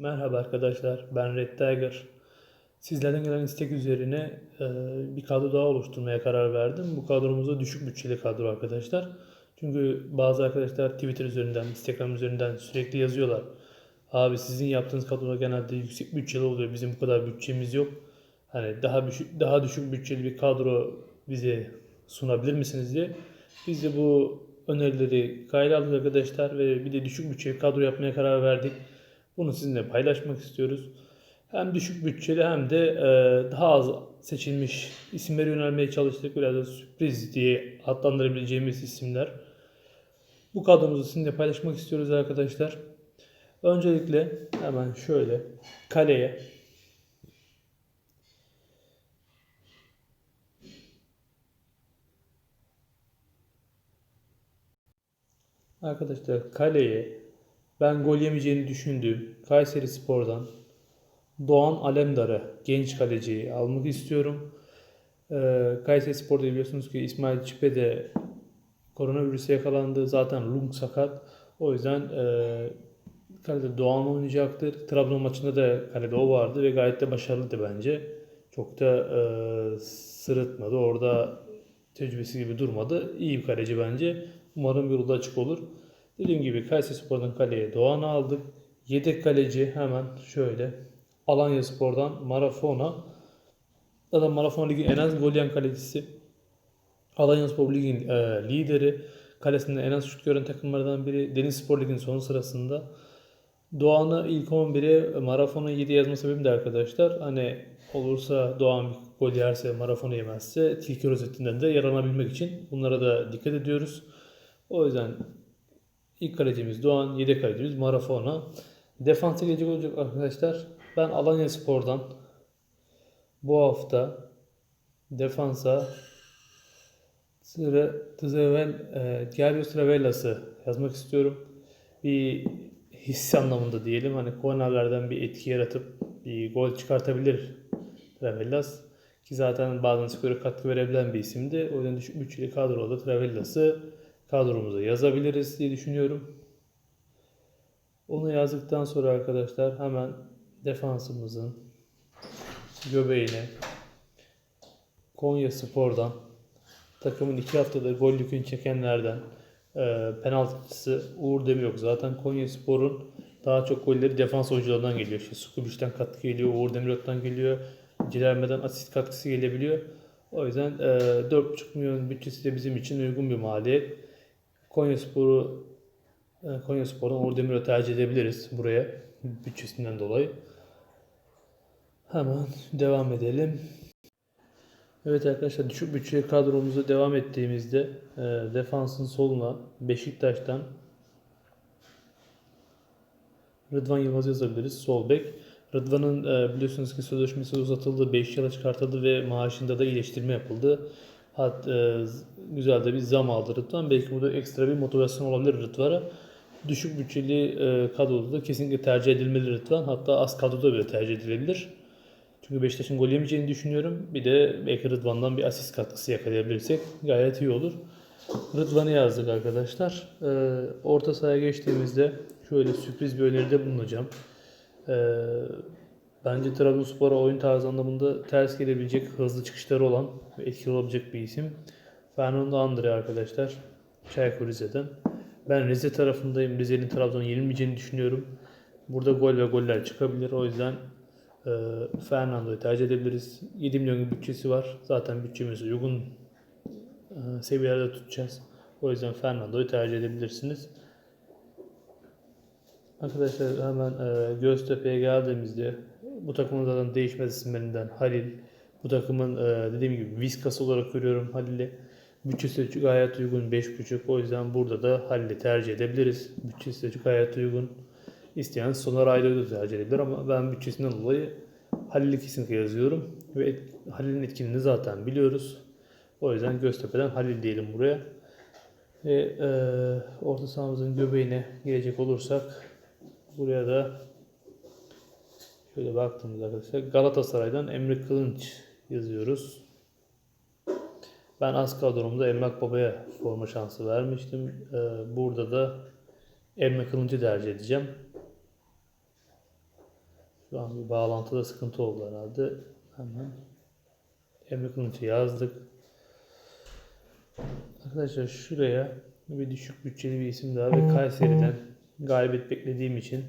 Merhaba arkadaşlar, ben Red Tiger. Sizlerden gelen istek üzerine e, bir kadro daha oluşturmaya karar verdim. Bu kadromuzda düşük bütçeli kadro arkadaşlar. Çünkü bazı arkadaşlar Twitter üzerinden, Instagram üzerinden sürekli yazıyorlar. Abi sizin yaptığınız kadrolar genelde yüksek bütçeli oluyor. Bizim bu kadar bütçemiz yok. Hani daha düşük, daha düşük bütçeli bir kadro bize sunabilir misiniz diye. Biz de bu önerileri kayda aldık arkadaşlar ve bir de düşük bütçeli kadro yapmaya karar verdik. Bunu sizinle paylaşmak istiyoruz. Hem düşük bütçeli hem de e, daha az seçilmiş isimlere yönelmeye çalıştık. Biraz da sürpriz diye adlandırabileceğimiz isimler. Bu kadromuzu sizinle paylaşmak istiyoruz arkadaşlar. Öncelikle hemen şöyle kaleye Arkadaşlar kaleye ben gol yemeyeceğini düşündüğüm Kayseri Spor'dan Doğan Alemdar'ı genç kaleciyi almak istiyorum. Ee, Kayseri Spor'da biliyorsunuz ki İsmail Çipe de koronavirüse yakalandı. Zaten Lung sakat. O yüzden e, kalede Doğan oynayacaktır. Trabzon maçında da kalede o vardı ve gayet de başarılıydı bence. Çok da e, sırıtmadı. Orada tecrübesi gibi durmadı. İyi bir kaleci bence. Umarım yolu da açık olur. Dediğim gibi Kayseri Spor'dan kaleye Doğan'ı aldık. Yedek kaleci hemen şöyle Alanya Spor'dan Marafona. Zaten Marafona Lig'in en az gol yiyen kalecisi. Alanya Spor Lig'in e, lideri. Kalesinde en az şut gören takımlardan biri. Deniz Spor Lig'in son sırasında. Doğan'ı ilk 11'e Marafon'a 7 yazma sebebim de arkadaşlar. Hani olursa Doğan bir gol yerse Marafon'u yemezse tilki rozetinden de yaranabilmek için bunlara da dikkat ediyoruz. O yüzden ilk kalecimiz Doğan, yedek kalecimiz Marafona. Defansa gelecek olacak arkadaşlar. Ben Alanya Spor'dan bu hafta defansa Sıra Tızevel, e, Gerbios Travellas'ı yazmak istiyorum. Bir hissi anlamında diyelim. Hani kornerlerden bir etki yaratıp bir gol çıkartabilir Travellas. Ki zaten bazen skora katkı verebilen bir isimdi. O yüzden düşük bütçeli kadroda Travellas'ı kadromuza yazabiliriz diye düşünüyorum. Onu yazdıktan sonra arkadaşlar hemen defansımızın göbeğine Konya Spor'dan takımın iki haftadır gol yükünü çekenlerden e, penaltıcısı Uğur Demirok. Zaten Konya Spor'un daha çok golleri defans oyuncularından geliyor. İşte Sukubic'den katkı geliyor, Uğur Demirok'tan geliyor. Cilerme'den asist katkısı gelebiliyor. O yüzden e, 4,5 milyon bütçesi de bizim için uygun bir maliyet. Konya Spor'u e, Konya Demirok'u tercih edebiliriz buraya bütçesinden dolayı. Hemen devam edelim. Evet arkadaşlar düşük bütçe kadromuza devam ettiğimizde e, defansın soluna Beşiktaş'tan Rıdvan Yılmaz yazabiliriz. Sol bek. Rıdvan'ın e, biliyorsunuz ki sözleşmesi uzatıldı. 5 yıla çıkartıldı ve maaşında da iyileştirme yapıldı. Hat, e, güzel de bir zam aldı Rıdvan. Belki burada ekstra bir motivasyon olabilir Rıdvan'a. Düşük bütçeli e, kadroda da kesinlikle tercih edilmeli Rıdvan. Hatta az kadroda bile tercih edilebilir. Çünkü Beşiktaş'ın gol yemeyeceğini düşünüyorum. Bir de belki Rıdvan'dan bir asist katkısı yakalayabilirsek gayet iyi olur. Rıdvan'ı yazdık arkadaşlar. Ee, orta sahaya geçtiğimizde şöyle sürpriz bir öneride bulunacağım. Ee, bence Trabzonspor'a oyun tarzı anlamında ters gelebilecek, hızlı çıkışları olan ve etkili olabilecek bir isim. Fernando Andre arkadaşlar. Çaykur Rize'den. Ben Rize tarafındayım. Rize'nin Trabzon'a yenilmeyeceğini düşünüyorum. Burada gol ve goller çıkabilir. O yüzden e, Fernando'yu tercih edebiliriz. 7 milyon bütçesi var. Zaten bütçemizi uygun e, seviyelerde tutacağız. O yüzden Fernando'yu tercih edebilirsiniz. Arkadaşlar hemen e, Göztepe'ye geldiğimizde bu takımın zaten değişmez isimlerinden Halil. Bu takımın e, dediğim gibi Viskas olarak görüyorum Halil'i. Bütçesi gayet uygun 5.5 o yüzden burada da Halil'i tercih edebiliriz. Bütçesi gayet uygun. İsteyen Soner Ayda'yı da tercih edebilir ama ben bütçesinden dolayı Halil'i kesinlikle yazıyorum. Ve Halil'in etkinliğini zaten biliyoruz. O yüzden Göztepe'den Halil diyelim buraya. Ve e, orta sahamızın göbeğine gelecek olursak buraya da şöyle baktığımızda arkadaşlar Galatasaray'dan Emre Kılınç yazıyoruz. Ben az kadromda Emrak Baba'ya forma şansı vermiştim. Ee, burada da Emre Kılınç'ı tercih edeceğim. Şu an bir bağlantıda sıkıntı oldu herhalde. Hemen Emre Kılıç'ı yazdık. Arkadaşlar şuraya bir düşük bütçeli bir isim daha ve Kayseri'den galibiyet beklediğim için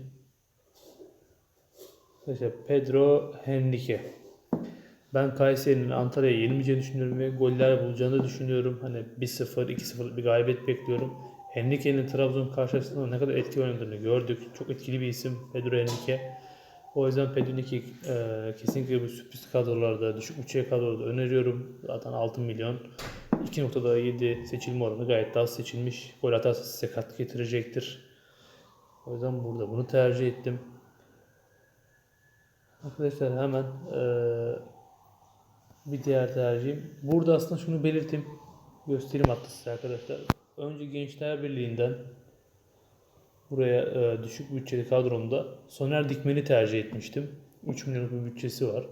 Arkadaşlar Pedro Henrique. Ben Kayseri'nin Antalya'ya yenilmeyeceğini düşünüyorum ve goller bulacağını düşünüyorum. Hani 1-0, 2-0 bir galibiyet bekliyorum. Henrique'nin Trabzon karşısında ne kadar etki oynadığını gördük. Çok etkili bir isim Pedro Henrique. O yüzden Pedro Henrique'yi e, kesinlikle bu sürpriz kadrolarda, düşük bütçeli kadrolarda öneriyorum. Zaten 6 milyon. 2.7 seçilme oranı gayet daha seçilmiş. Gol atarsa size katkı getirecektir. O yüzden burada bunu tercih ettim. Arkadaşlar hemen eee, bir diğer tercihim. Burada aslında şunu belirteyim. Göstereyim hatta size arkadaşlar. Önce Gençler Birliği'nden buraya eee, düşük bütçeli kadromda Soner Dikmen'i tercih etmiştim. 3 milyonluk bir bütçesi var.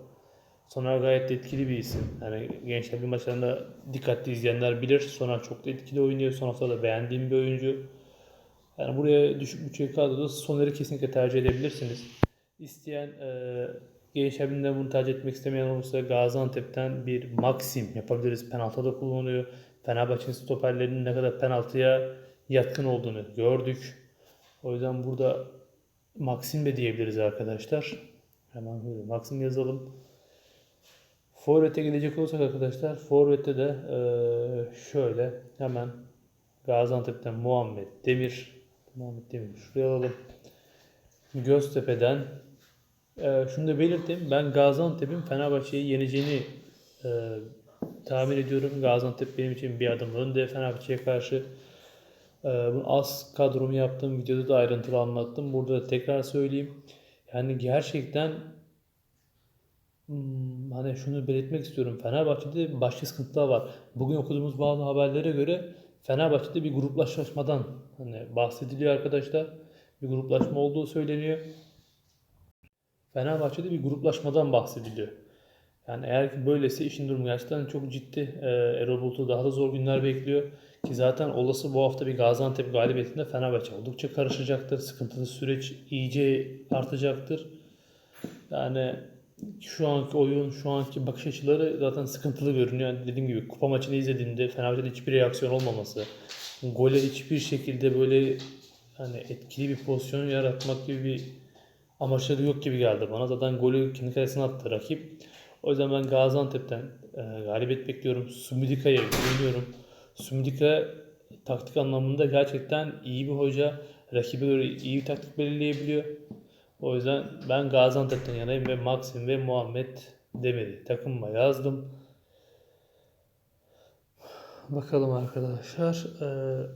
Soner gayet etkili bir isim. Yani Gençler bir maçlarında dikkatli izleyenler bilir. Soner çok da etkili oynuyor. Son haftada beğendiğim bir oyuncu. Yani buraya düşük bütçeli kadroda Soner'i kesinlikle tercih edebilirsiniz. İsteyen e, Gençler Birliği'nden bunu tercih etmek istemeyen olursa Gaziantep'ten bir Maxim yapabiliriz. Penaltıda kullanılıyor. Fenerbahçe'nin stoperlerinin ne kadar penaltıya yatkın olduğunu gördük. O yüzden burada Maxim de diyebiliriz arkadaşlar. Hemen böyle Maxim yazalım. Forvet'e gelecek olursak arkadaşlar, Forvet'te de eee, şöyle hemen Gaziantep'ten Muhammed Demir, Muhammed Demir şuraya alalım. Göztepe'den eee şunu da belirteyim. Ben Gaziantep'in Fenerbahçe'yi yeneceğini eee, tahmin ediyorum. Gaziantep benim için bir adım önde Fenerbahçe'ye karşı. Eee bunu az kadromu yaptığım videoda da ayrıntılı anlattım. Burada da tekrar söyleyeyim. Yani gerçekten Hmm, hani şunu belirtmek istiyorum. Fenerbahçe'de başka sıkıntılar var. Bugün okuduğumuz bazı haberlere göre Fenerbahçe'de bir gruplaşmadan hani bahsediliyor arkadaşlar. Bir gruplaşma olduğu söyleniyor. Fenerbahçe'de bir gruplaşmadan bahsediliyor. Yani eğer ki böylese işin durumu gerçekten çok ciddi. Ee, Erol Bulut'u daha da zor günler bekliyor. Ki zaten olası bu hafta bir Gaziantep galibiyetinde Fenerbahçe oldukça karışacaktır. Sıkıntılı süreç iyice artacaktır. Yani şu anki oyun, şu anki bakış açıları zaten sıkıntılı görünüyor. Yani dediğim gibi kupa maçını izlediğimde Fenerbahçe'de hiçbir reaksiyon olmaması, gole hiçbir şekilde böyle hani etkili bir pozisyon yaratmak gibi bir amaçları yok gibi geldi bana. Zaten golü kendi kalesine attı rakip. O yüzden ben Gaziantep'ten e, galibiyet bekliyorum. Sumudika'ya güveniyorum. Sumudika taktik anlamında gerçekten iyi bir hoca. Rakibe göre iyi bir taktik belirleyebiliyor. O yüzden ben Gaziantep'ten yanayım ve Maxim ve Muhammed Demir'i takımıma yazdım. Bakalım arkadaşlar. Ee,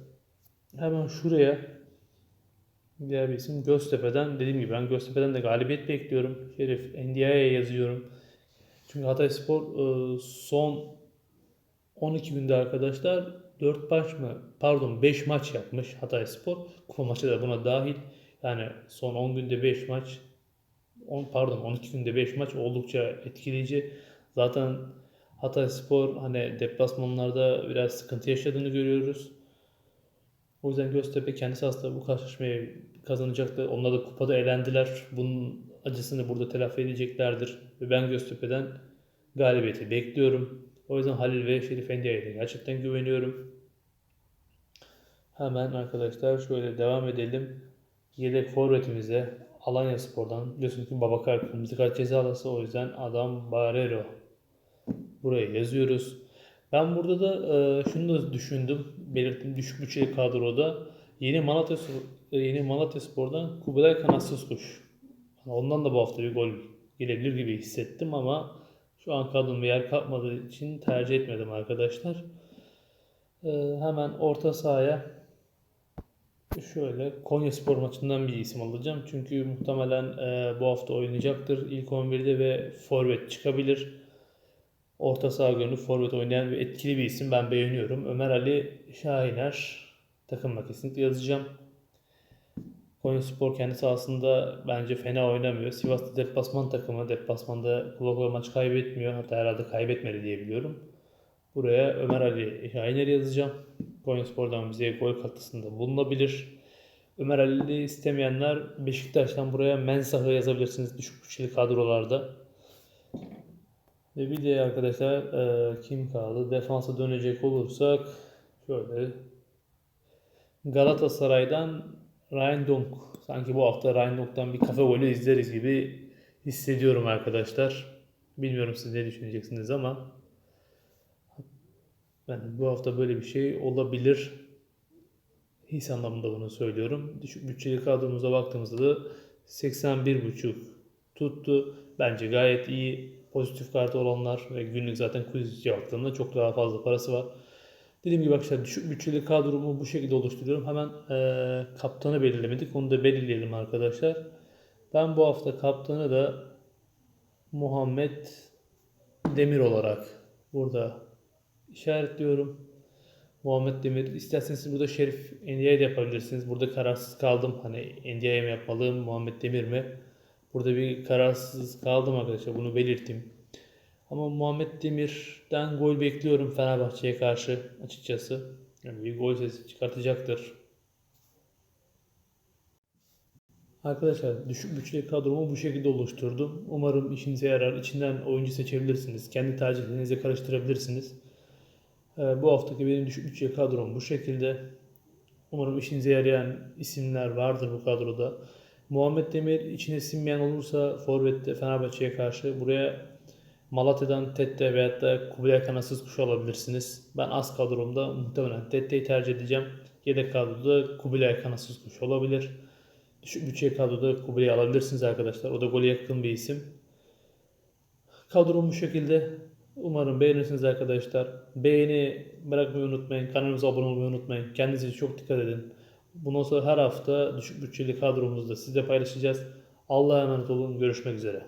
hemen şuraya diğer bir isim Göztepe'den dediğim gibi ben Göztepe'den de galibiyet bekliyorum. Şerif Endia'ya yazıyorum. Çünkü Hatayspor e, son 12 günde arkadaşlar 4 maç mı pardon 5 maç yapmış Hatayspor. Kupa maçı da buna dahil. Yani son 10 günde 5 maç 10, pardon 12 günde 5 maç oldukça etkileyici. Zaten Hatayspor hani deplasmanlarda biraz sıkıntı yaşadığını görüyoruz. O yüzden Göztepe kendisi aslında bu karşılaşmayı kazanacaktı. Onlar da kupada elendiler. Bunun acısını burada telafi edeceklerdir. Ve ben Göztepe'den galibiyeti bekliyorum. O yüzden Halil ve Şerif Endia'ya da gerçekten güveniyorum. Hemen arkadaşlar şöyle devam edelim. Yedek forvetimize Alanya Spor'dan biliyorsunuz ki Babakar kırmızı kart cezalası o yüzden adam Barero. Buraya yazıyoruz. Ben burada da e, şunu da düşündüm. Belirttim düşük bütçeli kadroda. Yeni Malatya, e, yeni Malatya Spor'dan Kubilay Kanatsız Kuş. Ondan da bu hafta bir gol gelebilir gibi hissettim ama şu an kadromda yer kapmadığı için tercih etmedim arkadaşlar. E, hemen orta sahaya Şöyle Konya Spor maçından bir isim alacağım. Çünkü muhtemelen e, bu hafta oynayacaktır. İlk 11'de ve forvet çıkabilir. Orta saha gönlü forvet oynayan ve etkili bir isim. Ben beğeniyorum. Ömer Ali Şahiner takımla kesinlikle yazacağım. Konya Spor kendi sahasında bence fena oynamıyor. Sivas'ta deplasman takımı. Deplasmanda kulak maç kaybetmiyor. Hatta herhalde kaybetmedi diye biliyorum. Buraya Ömer Ali Şahiner yazacağım. Konyaspor'dan bize gol katkısında bulunabilir. Ömer Ali istemeyenler Beşiktaş'tan buraya Mensah'ı yazabilirsiniz düşük bütçeli kadrolarda. Ve bir de arkadaşlar e, kim kaldı? Defansa dönecek olursak şöyle Galatasaray'dan Ryan. Sanki bu hafta Ryan bir kafe golü izleriz gibi hissediyorum arkadaşlar. Bilmiyorum siz ne düşüneceksiniz ama ben bu hafta böyle bir şey olabilir. His anlamında bunu söylüyorum. Düşük bütçeli kadromuza baktığımızda da 81.5 tuttu. Bence gayet iyi. Pozitif kartı olanlar ve günlük zaten quiz cevaplarında çok daha fazla parası var. Dediğim gibi arkadaşlar düşük bütçeli kadromu bu şekilde oluşturuyorum. Hemen eee, kaptanı belirlemedik. Onu da belirleyelim arkadaşlar. Ben bu hafta kaptanı da Muhammed Demir olarak burada işaretliyorum. Muhammed Demir. İsterseniz burada Şerif Endia'yı da yapabilirsiniz. Burada kararsız kaldım. Hani Endia'ya mı yapmalıyım, Muhammed Demir mi? Burada bir kararsız kaldım arkadaşlar. Bunu belirteyim. Ama Muhammed Demir'den gol bekliyorum Fenerbahçe'ye karşı açıkçası. Yani bir gol sesi çıkartacaktır. Arkadaşlar düşük bütçeli kadromu bu şekilde oluşturdum. Umarım işinize yarar. İçinden oyuncu seçebilirsiniz. Kendi tercihlerinize karıştırabilirsiniz. Ee, bu haftaki benim düşük bütçeli kadrom bu şekilde. Umarım işinize yarayan isimler vardır bu kadroda. Muhammed Demir içine sinmeyen olursa Forvet'te Fenerbahçe'ye karşı buraya Malatya'dan Tette veyahut da Kubilay Kanasız kuş alabilirsiniz. Ben az kadromda muhtemelen Tette'yi tercih edeceğim. Yedek kadroda Kubilay Kanasız kuş olabilir. Düşük bütçe kadroda Kubilay'ı alabilirsiniz arkadaşlar. O da gole yakın bir isim. Kadrom bu şekilde. Umarım beğenirsiniz arkadaşlar. Beğeni bırakmayı unutmayın. Kanalımıza abone olmayı unutmayın. Kendinize çok dikkat edin. Bundan sonra her hafta düşük bütçeli kadromuzda sizle paylaşacağız. Allah'a emanet olun. Görüşmek üzere.